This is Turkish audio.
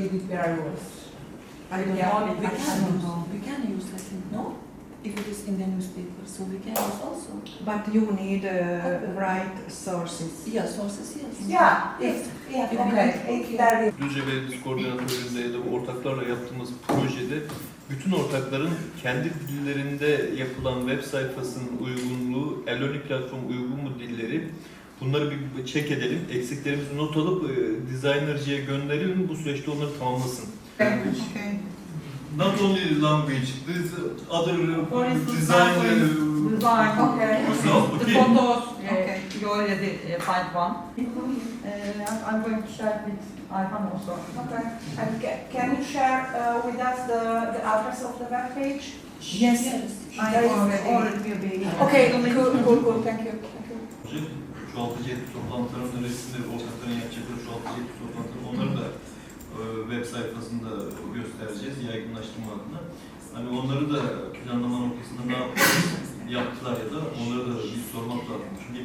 GDPR rules. I don't Yeah, know, we I can know. we can use, I think, no? If it is in the newspaper, so we can use also. But you need uh, right sources. Yeah, sources, yes. Yeah, okay, is Düzce Belediyesi koordinatöründe ya da ortaklarla yaptığımız projede bütün ortakların kendi dillerinde yapılan web sayfasının uygunluğu, e-learning platform uygun mu dilleri bunları bir check edelim. Eksiklerimizi not alıp e, designer'cıya gönderelim. Bu süreçte onları tamamlasın. Okay. Not only language, this other design design, okay. result. The Okay. photos, Okay. you already uh, find one. Uh, I'm going to share with Ayhan also. Okay, and ca- can you share uh, with us the, the address of the web page? Yes, Yes. I already. Okay, cool, cool, cool, thank you, you. Çoğaltıcı etki toplantılarının resimleri, ortakların yapacakları çoğaltıcı etki toplantıları onları da e, web sayfasında göstereceğiz yaygınlaştırma adına. Hani onları da planlama noktasında ne yaptılar, yaptılar ya da onları da bir sormak lazım. Çünkü